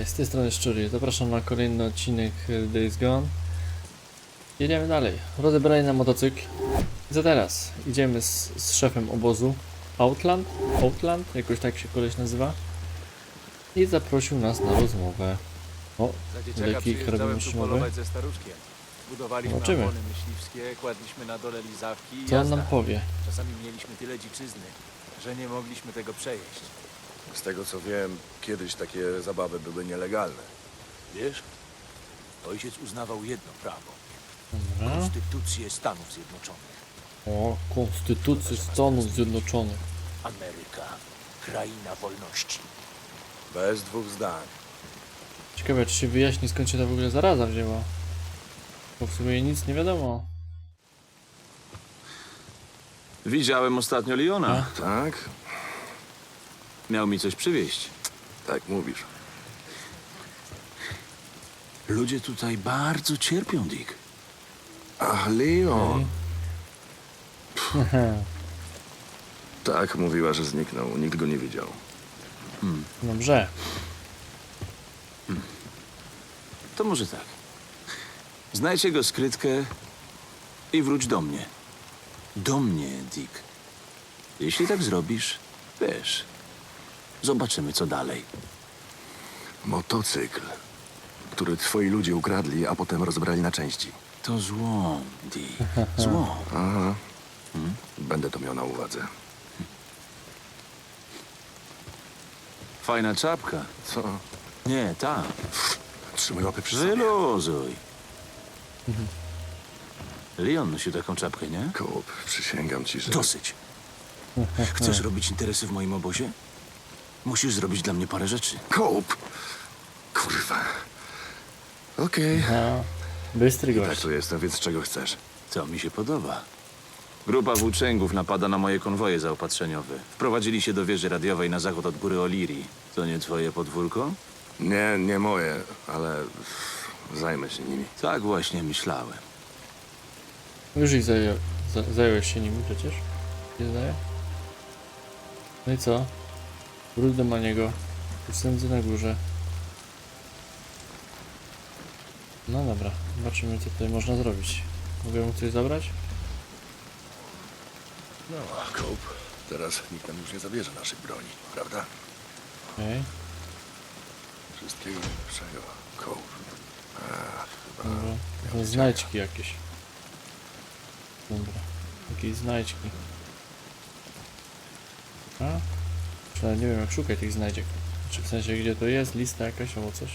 Cześć, z tej strony Szczury. Zapraszam na kolejny odcinek e, Days Gone. Jedziemy dalej. Rozebranie na motocykl. Co teraz? Idziemy z, z szefem obozu Outland? Outland? Jakoś tak się koleś nazywa. I zaprosił nas na rozmowę. O, Za dzieciaka Lekki przyjeżdżałem karabin tu maszynowy. polować ze staruszkiem. Budowaliśmy Zobaczymy. ambony myśliwskie, kładliśmy na dole lizawki i co on nam powie? Czasami mieliśmy tyle dziczyzny, że nie mogliśmy tego przejeść. Z tego co wiem, kiedyś takie zabawy były nielegalne. Wiesz, ojciec uznawał jedno prawo. Dobra. Konstytucję Stanów Zjednoczonych. O, Konstytucji Stanów Zjednoczonych. Ameryka, kraina wolności. Bez dwóch zdań. Ciekawe, czy się wyjaśni skąd się ta w ogóle zaraza wzięła. Bo w sumie nic nie wiadomo. Widziałem ostatnio Leona. Tak? Miał mi coś przywieźć. Tak mówisz. Ludzie tutaj bardzo cierpią, Dick. Ach, Leon. Tak, mówiła, że zniknął. Nikt go nie widział. Dobrze. To może tak. Znajdź jego skrytkę i wróć do mnie. Do mnie, Dick. Jeśli tak zrobisz, wiesz, zobaczymy co dalej. Motocykl, który twoi ludzie ukradli, a potem rozbrali na części. To zło, Dick. Zło. Aha. Będę to miał na uwadze. Fajna czapka. Co? Nie, ta. Trzymaj łapy przy sobie. Wyluzuj. Leon nosił taką czapkę, nie? Kup, przysięgam ci, że... Dosyć. Chcesz robić interesy w moim obozie? Musisz zrobić dla mnie parę rzeczy. Kup! Kurwa. Okej. No, bystry Tak gość. tu jestem, więc czego chcesz? To mi się podoba. Grupa włóczęgów napada na moje konwoje zaopatrzeniowe. Wprowadzili się do wieży radiowej na zachód od góry Oliri. To nie twoje podwórko? Nie, nie moje, ale zajmę się nimi. Tak właśnie myślałem. Już ich zajął, za, zająłeś się nimi przecież. Nie zdaje? No i co? Wróć do Maniego. Sędzy na górze. No dobra, zobaczymy co tutaj można zrobić. Mogę mu coś zabrać? No, Kup. Teraz nikt nam już nie zabierze naszych broni, prawda? Okej, Wszystkiego najlepszego. Kup. A, chyba... dobra. To znajdźki jakieś. Dobra, jakieś znajdźki. A? Nie wiem jak szukać tych znajdziek. Czy w sensie gdzie to jest, lista jakaś albo coś.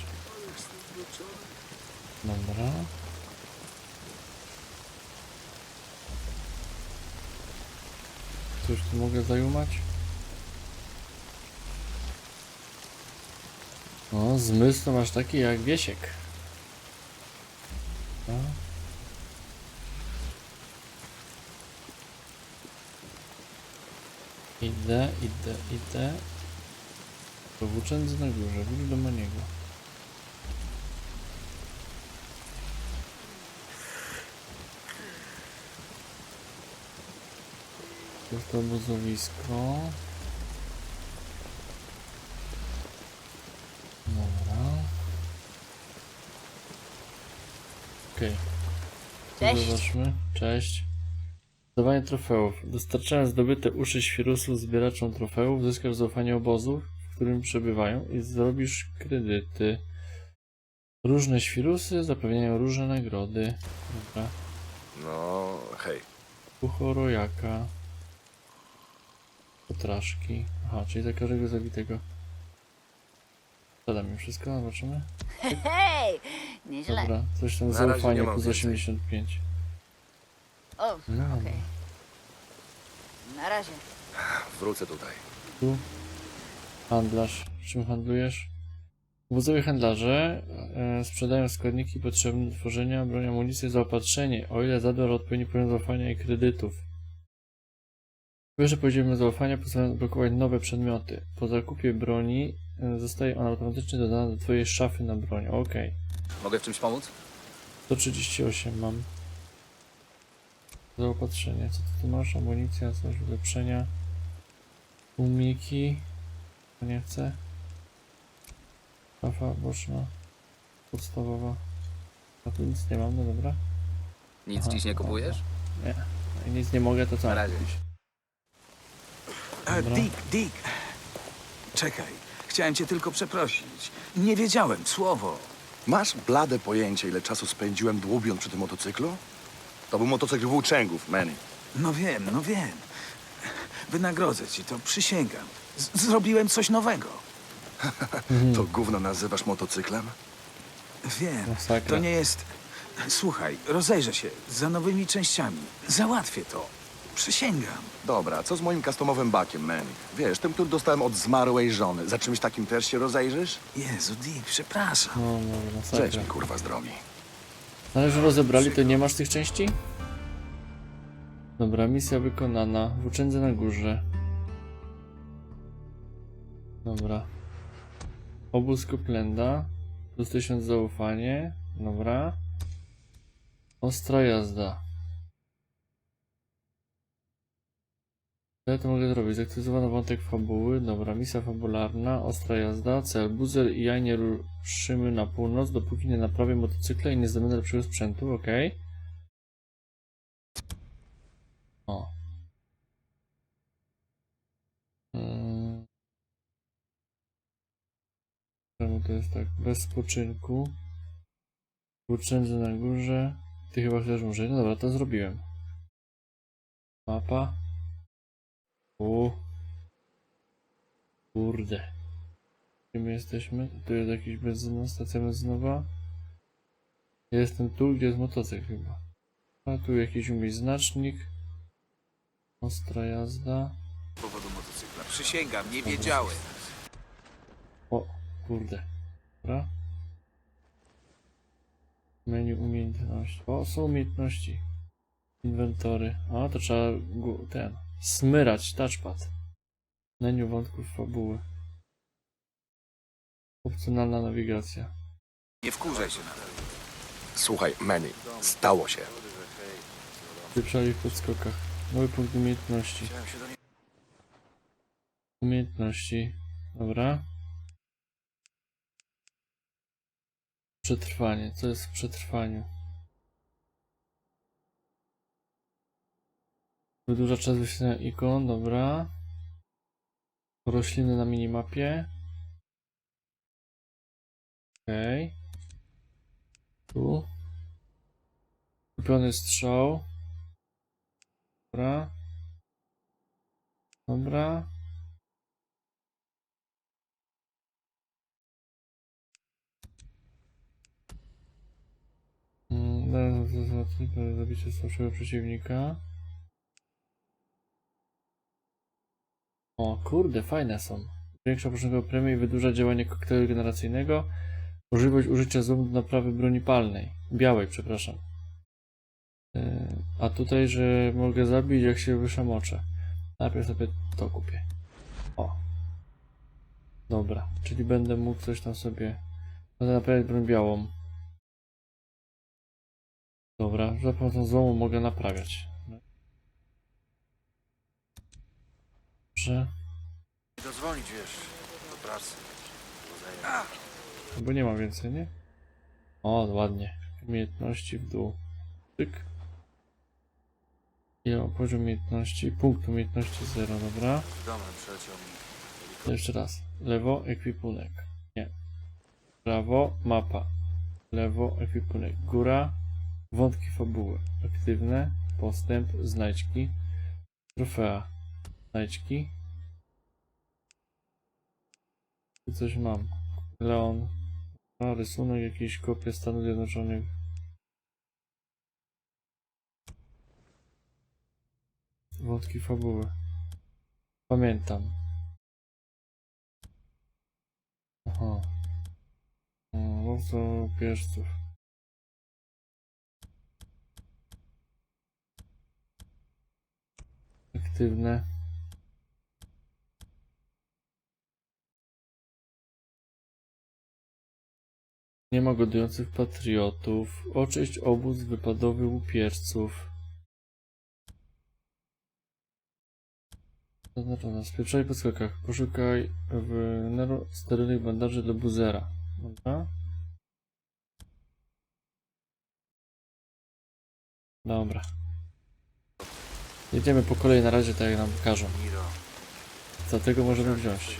Dobra. Coś tu mogę zajumać? O, zmysł to masz taki jak Wiesiek. Idę, idę, idę. To włóczędzy na górze, wróć do Maniego. To jest to obozowisko. Dobra. Okej. Okay. Cześć. Zobaczmy. Cześć. Zdobywanie trofeów. Dostarczając zdobyte uszy świrusów zbieraczom trofeów, zyskasz zaufanie obozu, w którym przebywają i zrobisz kredyty. Różne świrusy zapewniają różne nagrody. Dobra. No, hej. Puchorojaka. Potraszki. Aha, czyli za każdego zabitego. Zadam mi wszystko, zobaczymy. Hej, nieźle. Dobra, coś tam Na razie nie zaufanie mam plus więcej. 85. O, okej. No, Na razie. Wrócę tutaj. tu. Handlarz. Czym handlujesz? Obozowi handlarze e, sprzedają składniki potrzebne do tworzenia broni, amunicji, zaopatrzenie, o ile zadbał o odpowiedni poziom zaufania i kredytów. Wyżej poziomy zaufania pozwalają odblokować nowe przedmioty. Po zakupie broni e, zostaje ona automatycznie dodana do twojej szafy na broń. Okej. Mogę w czymś pomóc? 138 mam. Zaopatrzenie. Co ty tu masz? Amunicja, coś, ulepszenia. Umiki. To nie chcę. Szafa boczna. Podstawowa. A tu nic nie mam, no dobra. Nic Aha, dziś nie dobra. kupujesz? Nie. Jak nic nie mogę, to co? Na mam razie. Dobra. Dick, Dick. Czekaj. Chciałem cię tylko przeprosić. Nie wiedziałem, słowo. Masz blade pojęcie, ile czasu spędziłem dłubiąc przy tym motocyklu? To był motocykl włóczęgów, Manny. No wiem, no wiem. Wynagrodzę ci to, przysięgam. Z zrobiłem coś nowego. To gówno nazywasz motocyklem? Wiem, Masakra. to nie jest... Słuchaj, rozejrzę się za nowymi częściami. Załatwię to. Przysięgam. Dobra, co z moim customowym bakiem, Manny? Wiesz, tym, który dostałem od zmarłej żony. Za czymś takim też się rozejrzysz? Jezu, Dick, przepraszam. No, no, masakra. mi, kurwa, z drogi. No ale że rozebrali, to nie masz tych części? Dobra, misja wykonana. Włóczędze na górze. Dobra. Obóz Coplanda. Plus 1000 zaufanie. Dobra. Ostra jazda. Co ja to mogę zrobić? Zaktywizowano wątek fabuły. Dobra, misja fabularna. Ostra jazda. Cel. Buzer i ja nie ruszymy na północ, dopóki nie naprawię motocykla i nie zdobędę lepszego sprzętu. Okej. O. Mm. Czemu to jest tak? Bez spoczynku. Włóczędze na górze. Ty chyba chcesz umrzeć? No dobra, to zrobiłem. Mapa. U. Kurde. Gdzie my jesteśmy? Tu jest jakiś benzyna, stacja benzynowa. Jestem tu, gdzie jest motocykl chyba. A tu jakiś mnie znacznik. Ostra jazda. powodu motocykla. Przysięgam, nie wiedziałem. O, kurde. Dobra. Menu umiejętności. O, są umiejętności. Inwentory. A, to trzeba ten. Smyrać touchpad. Menu wątków fabuły. Opcjonalna nawigacja. Nie wkurzaj się na to. Słuchaj, Manny, stało się. Wyprzali w podskokach. Nowy punkt umiejętności. Umiejętności. Dobra. Przetrwanie. Co jest w przetrwaniu? Wydłuża czas wyświetlenia ikon. Dobra. Rośliny na minimapie. Okej. Tu. Kupiony strzał. Dobra. Dobra. Mm, zabicia słabszego przeciwnika. O kurde, fajne są. Zwiększa początkowe premię i wydłuża działanie koktajlu generacyjnego. Możliwość użycia zoomu do naprawy broni palnej. Białej, przepraszam. Yy, A tutaj, że mogę zabić jak się wyszamoczę. Najpierw sobie to kupię. O. Dobra, czyli będę mógł coś tam sobie... Będę naprawiać broń białą. Dobra, za pomocą złomu mogę naprawiać. Dobrze. Dozwolić, wiesz, do pracy. Bo nie ma więcej, nie? O, ładnie. Umiejętności w dół. Tyk. I o, poziom umiejętności. Punkt umiejętności 0, dobra. Domem Jeszcze raz. Lewo, ekwipunek. Nie. Prawo, mapa. Lewo, ekwipunek. Góra, wątki fabuły. Aktywne, postęp, znajdźki. Trofea. Znajdźki. Coś mam. Leon. A, rysunek, jakieś kopie Stanów Zjednoczonych. Wątki fabuły. Pamiętam. Aha. Łowca pieszców. Aktywne. Nie ma godujących patriotów. Oczyść obóz wypadowy łupierców. Zaznaczona. Spieprzaj po skokach. Poszukaj w sterylnych bandaży dla buzera. Dobra. Dobra. Jedziemy po kolei na razie, tak jak nam każą. Miro. Za tego możemy wziąć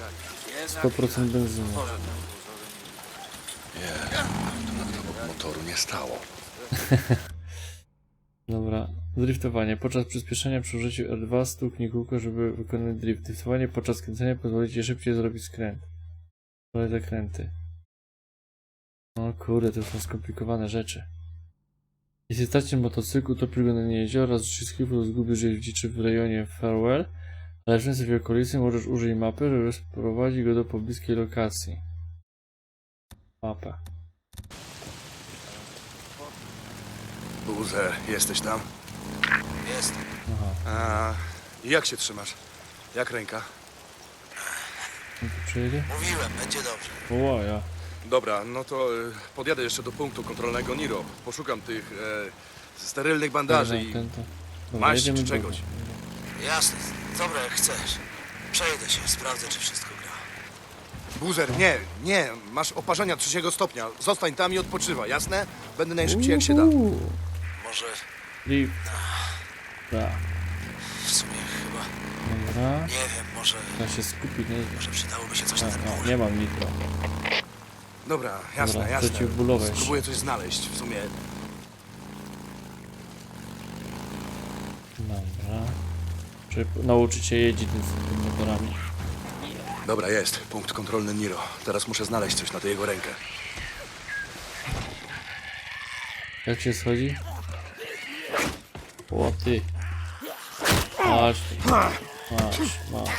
100% benzyny. Nie, to obok motoru nie stało. Dobra. Driftowanie. Podczas przyspieszenia przy użyciu R2 stuknij kółko, żeby wykonać drift. Driftowanie podczas kręcenia pozwoli ci szybciej zrobić skręt. Kolej zakręty. O kurde, to są skomplikowane rzeczy. Jeśli stracisz motocykl, to go na nie jeziora, z wszystkich lub zgubisz je w dziczy w rejonie Farewell, ale w okolicy możesz użyć mapy, żeby sprowadzić go do pobliskiej lokacji. Mapę. Buzer, jesteś tam? Jest. Aha. A jak się trzymasz? Jak ręka? No to przyjedzie? Mówiłem, będzie dobrze. O, ja. Dobra, no to y, podjadę jeszcze do punktu kontrolnego Niro. Poszukam tych e, sterylnych bandaży i Ten to. Dobra, maści jedziemy czy czegoś. Jasne. Dobra, jak chcesz. Przejdę się, sprawdzę, czy wszystko gra. Buzer, nie, nie, masz oparzenia trzeciego stopnia. Zostań tam i odpoczywaj, jasne? Będę najszybciej jak się da. Może Drift. Da. w sumie chyba. Dobra. Nie wiem, może, Trzeba się skupić, nie? może przydałoby się coś na A, ten a, mur. nie mam nitro. Dobra, jasne, Dobra, jasne. przeciwbólowe jeszcze. Spróbuję coś znaleźć, w sumie. Dobra. Żeby nauczyć się jeździć tym, tymi motorami. Dobra, jest. Punkt kontrolny Niro. Teraz muszę znaleźć coś na tę jego rękę. Jak się schodzi? O ty. Masz. ty. Masz, masz.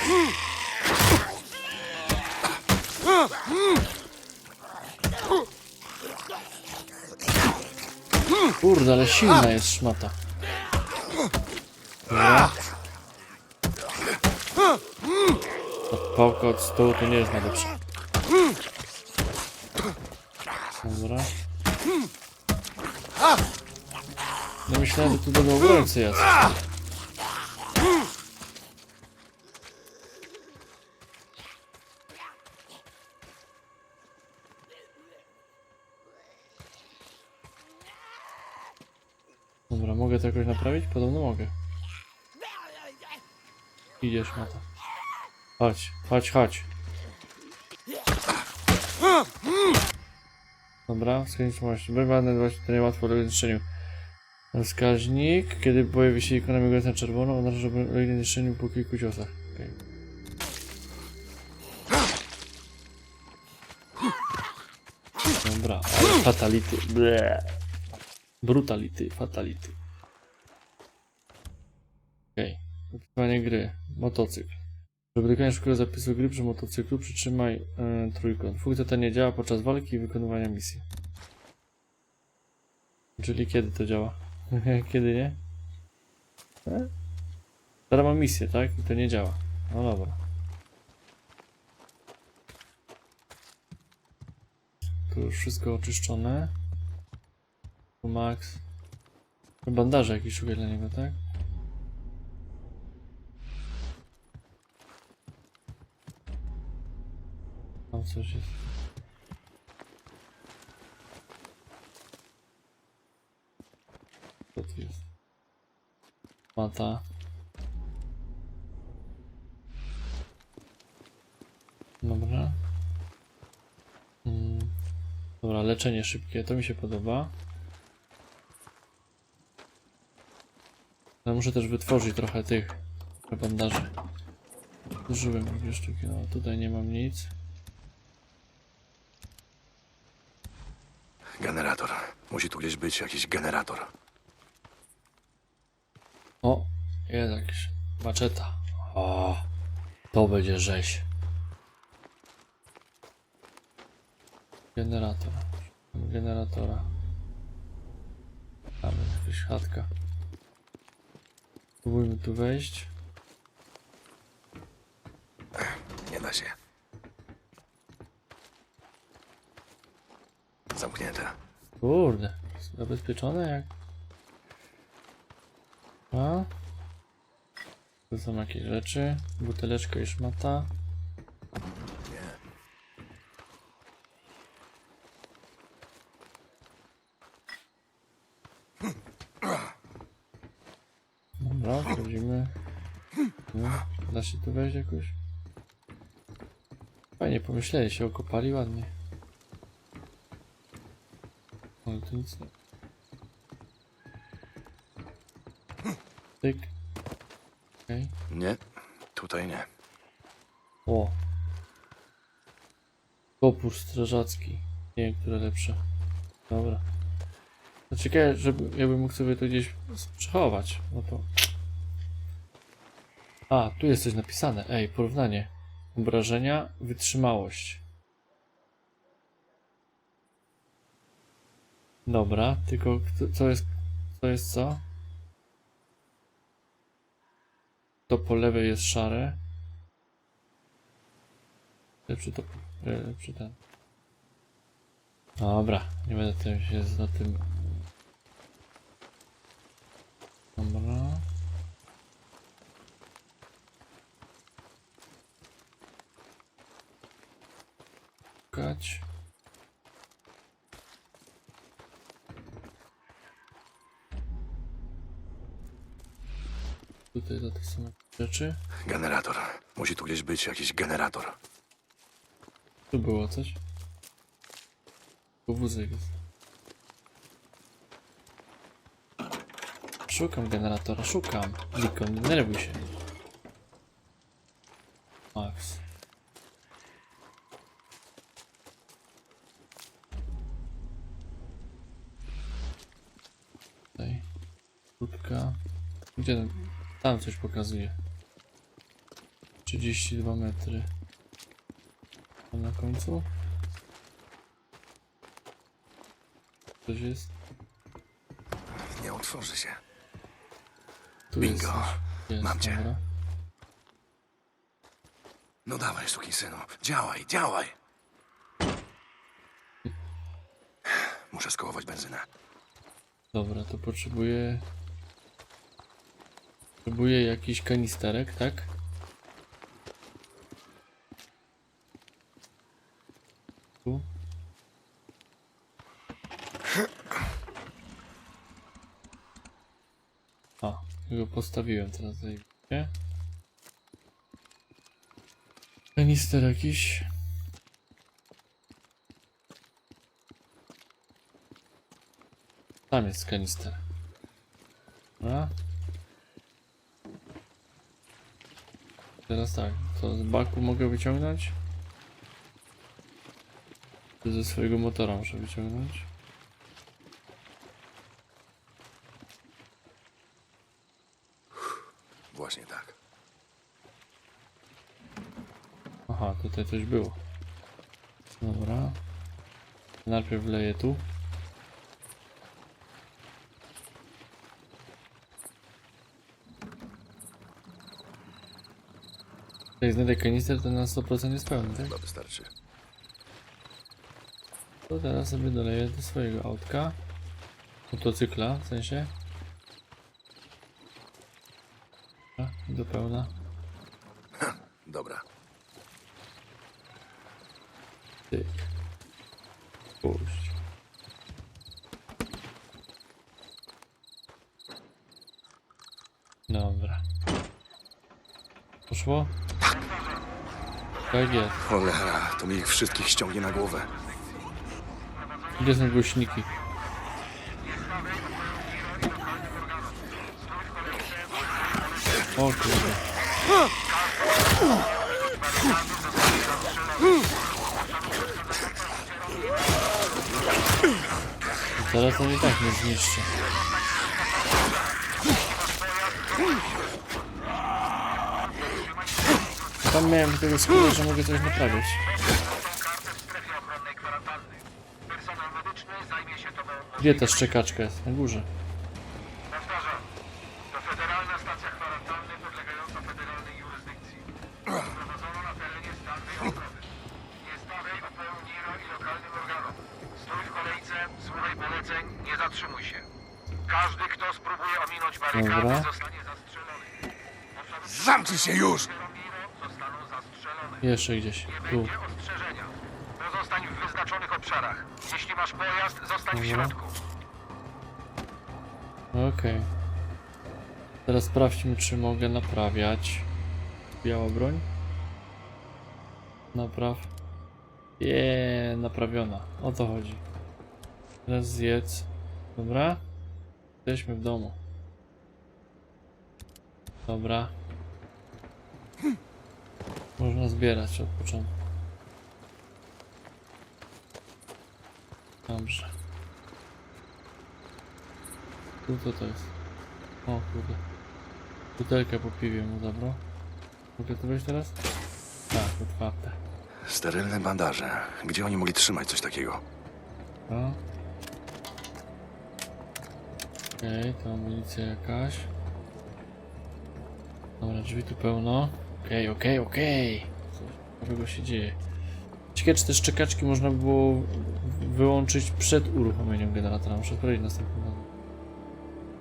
Kurde, ale silna jest szmata. Dobra. Pałka od stołu to nie jest najlepsza. Dobra. No myślałem, że tu będą obrońcy jacyś. Dobra, mogę to jakoś naprawić? Podobno mogę. Idziesz na to. Chodź, chodź, chodź. Dobra, skończyłość. Wybrane to niełatwo do zniszczeniu. Wskaźnik, kiedy pojawi się ikona migająca na czerwono, oznacza, że ulegnie zniszczeniu po kilku ciosach. Okay. Dobra, fatality. Ble. Brutality, fatality. Okej. Okay. Gry. Motocykl. Dokonać szybkiego zapisu gry przy motocyklu, przytrzymaj yy, trójkąt. Funkcja ta nie działa podczas walki i wykonywania misji. Czyli kiedy to działa? kiedy nie? E? Teraz mam misję, tak? I to nie działa. No dobra. Tu już wszystko oczyszczone. Tu Max. Bandaże jakieś szukać dla niego, tak? Tam coś jest. Co tu jest? Mata. Dobra. Mm. Dobra, leczenie szybkie, to mi się podoba. Ale muszę też wytworzyć trochę tych bandaży. Zużyłem dwie sztuki, no tutaj nie mam nic. Generator. Musi tu gdzieś być jakiś generator. O, jest jakiś maczeta. O, to będzie rzeź. Generator. Generatora. Tam jest jakaś chatka. Spróbujmy tu wejść. Kurde, zabezpieczone jak... A? To są jakieś rzeczy. Buteleczka i szmata. Dobra, wchodzimy. No, da się tu wejść jakoś? Fajnie, pomyśleli się, okopali ładnie tu nic nie. Tyk. Okej. Nie, tutaj nie. O. Topór strażacki. Nie wiem, które lepsze. Dobra. No ciekawe, żeby, jakbym mógł sobie to gdzieś przechować. No to... A, tu jest coś napisane. Ej, porównanie. Obrażenia, wytrzymałość. Dobra, tylko co jest, co jest co? To po lewej jest szare. Lepszy to, e, lepszy ten. Dobra, nie będę tym się za tym. Dobra. Szukać. Tutaj za te same rzeczy. Generator. Musi tu gdzieś być jakiś generator. Tu było coś. Tu wózek jest. Szukam generatora, szukam. Nikon, nie denerwuj się. Max. Tutaj. Krótka. Gdzie ten? Tam coś pokazuje. 32 metry. Tam na końcu. Coś jest? Nie otworzy się. Tu Bingo. jest. coś. Jest, Mam cię. dobra. No dawaj, synu. Działaj, działaj. Muszę skołować benzynę. Dobra, to potrzebuję. Potrzebuję jakiś kanisterek, tak? Tu. A, go postawiłem teraz zajebiście. Kanister jakiś. Tam jest kanister. Dobra. Teraz tak, to z baku mogę wyciągnąć? Czy ze swojego motora muszę wyciągnąć? Właśnie tak. Aha, tutaj coś było. Dobra. Najpierw wleję tu. Jak znajdę kanister, to na 100% jest pełny, tak? Chyba wystarczy. To teraz sobie doleję do swojego autka. Motocykla, w sensie. A, do pełna. Dobra. Tyk. Puść. Dobra. Poszło? Tak jest. Cholera, to mi ich wszystkich ściągnie na głowę. Gdzie są głośniki? O kurde. Zaraz on i tak mnie zniszczy. Tam miałem tego skóra, że mogę coś naprawić. Gdzie ta szczekaczka jest? Na górze. Każdy, kto spróbuje ominąć barykady, Dobra. zostanie zastrzelony. Zamknij się już! które NIRO zostaną zastrzelone. Jeszcze gdzieś. Nie Tu. będzie ostrzeżenia. Pozostań w wyznaczonych obszarach. Jeśli masz pojazd, zostań w Dobra. środku. Okej. Teraz sprawdźmy, czy mogę naprawiać. Biała broń. Napraw. Jeee, naprawiona. O to chodzi. Teraz zjedz. Dobra. Jesteśmy w domu. Dobra. Można zbierać od początku. Dobrze. Tu to to jest. O kurde. Butelkę po piwie mu zabrał. Mogę to wejść teraz? Tak, otwarte. Sterylne bandaże. Gdzie oni mogli trzymać coś takiego? No. Okej, to amunicja jakaś. Dobra, drzwi tu pełno. Okej, okej, okej. Co nowego się dzieje? Ciekawe, czy te szczekaczki można było wyłączyć przed uruchomieniem generatora. Muszę sprawdzić następnym razem.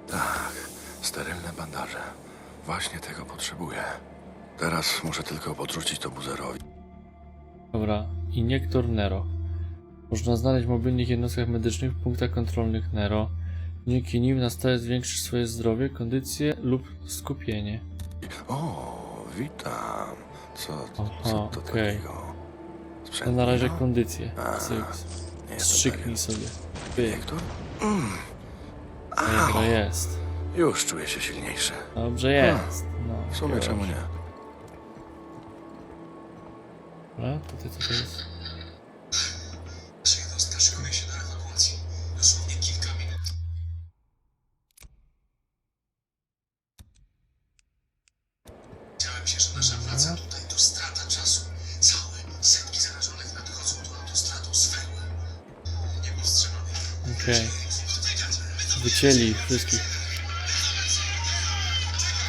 Tak, sterylne bandaże. Właśnie tego potrzebuję. Teraz muszę tylko podrzucić to buzerowi. Dobra, iniektor Nero. Można znaleźć w mobilnych jednostkach medycznych w punktach kontrolnych Nero. Dzięki nim na stałe zwiększysz swoje zdrowie, kondycję lub skupienie. O, witam. Co, Aha, co to okej. takiego? To Sprzęt na razie no? kondycję. A, Cyk. nie jestem Strzyknij pewien. sobie. Pyk. Iniektor? Dobra, jest. Już czuję się silniejszy. Dobrze jest. No, W sumie dobrze. czemu nie? Dobra, tutaj co to jest? Się, że nasza praca tutaj to strata czasu. Całe setki zarażonych nadchodzą tu autostradą z. Okej. Wycięli ich wszystkich.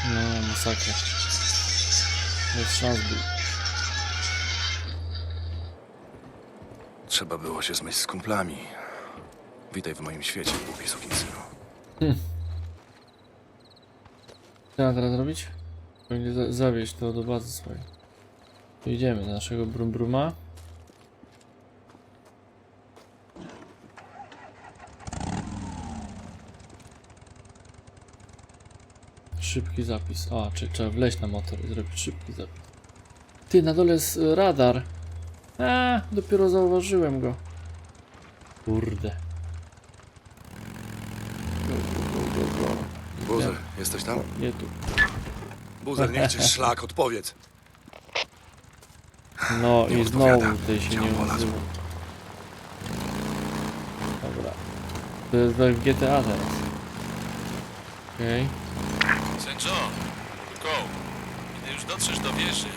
No, masakra. Bez szans był. Trzeba było się zmyć z kumplami. Witaj w moim świecie, głupi sukinsynu. Co mam teraz robić? Za zawieźć to do bazy swojej. To idziemy do naszego brumbruma. Szybki zapis. A, czy trzeba wleźć na motor i zrobić szybki zapis. Ty, na dole jest y, radar. A, dopiero zauważyłem go. Kurde. Buzer, jesteś tam? Nie tu. Buzer, niech cię szlak, odpowiedz. No Nie i odpowiada. znowu tutaj się nie polazł. odzywa. Dobra. To jest jak w GTA teraz. Okej. St. John, go. Gdy już dotrzesz do wieży,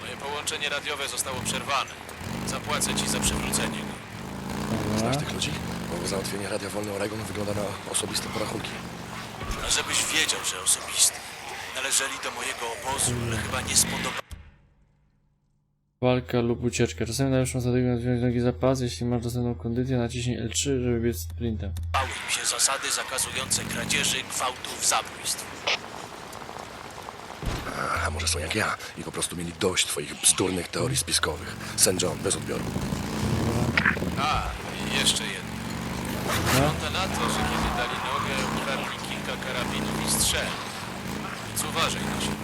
moje połączenie radiowe zostało przerwane. Zapłacę ci za przywrócenie go. Dobra. Znasz tych ludzi? Bo załatwienie Radia Wolny Oregon wygląda na osobiste porachunki. A żebyś wiedział, że osobisty. Należeli do mojego obozu, ale chyba nie spodobali Walka lub ucieczka. Czasami najlepszą strategią wziąć nogi za pas. Jeśli masz dostępną kondycję, naciśnij L3, żeby biec sprintem. im się zasady zakazujące kradzieży, gwałtów, zabójstw. A może są jak ja i po prostu mieli dość twoich bzdurnych teorii spiskowych. St. John, bez odbioru. A, i jeszcze jedno. Wygląda na to, że kiedy dali nogę, ukradli kilka karabinów i strzel. Więc uważaj na siebie.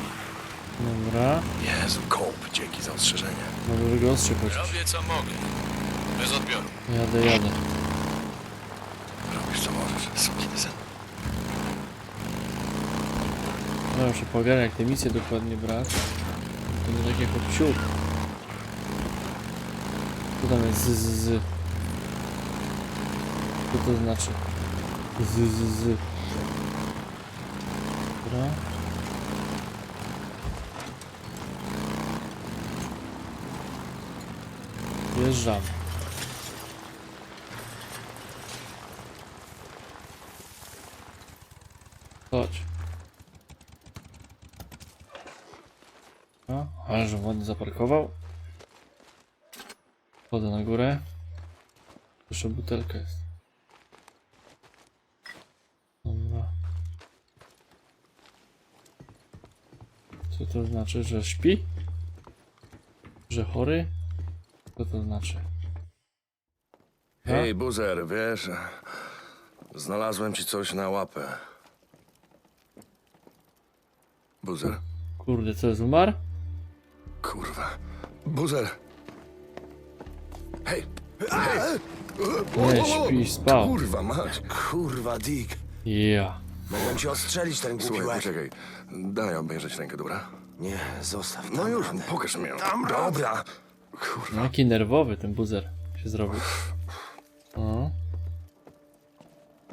Dobra. Jezu, kołp, dzięki za ostrzeżenie. Może go ostrzyk chociaż. Robię co mogę. Bez odbioru. Jadę, jadę. Robisz co możesz, syn. No muszę pogadać jak te misje dokładnie brać. To nie tak jak siód. Co tam jest z, z, z? Co to znaczy? Z, z, z. Dobra. Wjeżdżamy. Chodź. No, ale ładnie zaparkował. Wchodzę na górę. Jeszcze butelka jest. Co to znaczy, że śpi? Że chory? Co to znaczy? Hej, Buzer, wiesz, znalazłem ci coś na łapę. Buzer. Kurde, co jest umarł? Kurwa. Buzer! Hej! Nie, śpisz, spał. Kurwa, mać! Kurwa, Dick. Ja. Mogłem ci ostrzelić ten głupi Słuchaj, łeb. poczekaj. Daj obejrzeć rękę, dobra? Nie, zostaw. No już, radę. pokaż mi ją. Dobra. Kurwa. No, Jaki nerwowy ten buzer się zrobił. O,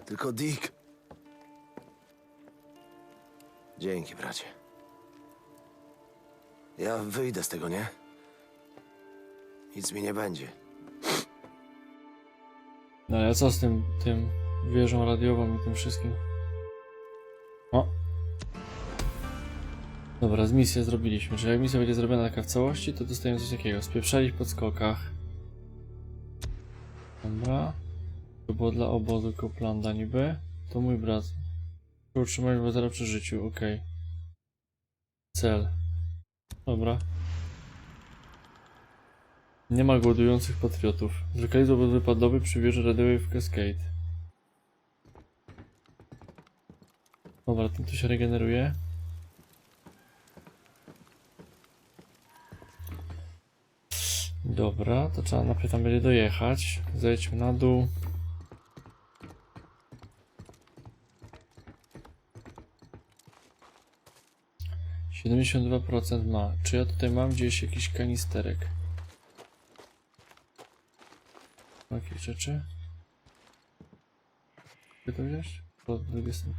Tylko Dick. Dzięki, bracie. Ja wyjdę z tego, nie? Nic mi nie będzie. no ale co z tym, tym wieżą radiową i tym wszystkim? Dobra, z misję zrobiliśmy. Czyli jak misja będzie zrobiona taka w całości, to dostajemy coś takiego. Spieprzali w podskokach. Dobra. To było dla obozu Coplanda niby. To mój brat. Utrzymać obywatela przy życiu, okej. Cel. Dobra. Nie ma głodujących patriotów. Zlokalizował obóz wypadowy przy wieży radiowej w Cascade. Dobra, ten tu się regeneruje. Dobra, to trzeba najpierw tam będzie dojechać. Zejdźmy na dół. Siedemdziesiąt dwa procent ma. Czy ja tutaj mam gdzieś jakiś kanisterek? Jakieś rzeczy? Gdzie to wziąć? Po drugiej stronie.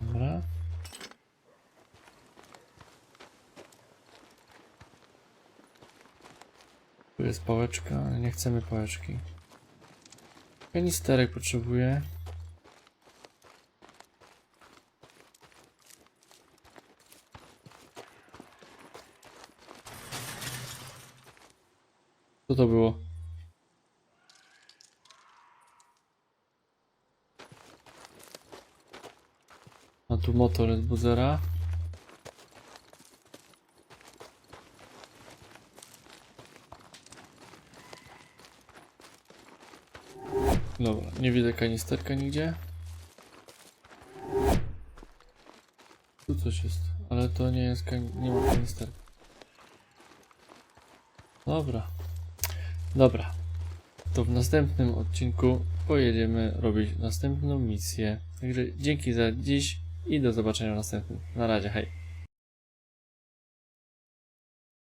Dobra. Tu jest pałeczka, ale nie chcemy pałeczki. Kanisterek potrzebuję. Co to było? A tu motor jest buzera. Dobra, nie widzę kanisterka nigdzie. Tu coś jest, ale to nie jest kan nie ma kanisterka. Dobra. Dobra. To w następnym odcinku pojedziemy robić następną misję. Także dzięki za dziś i do zobaczenia w następnym. Na razie, hej.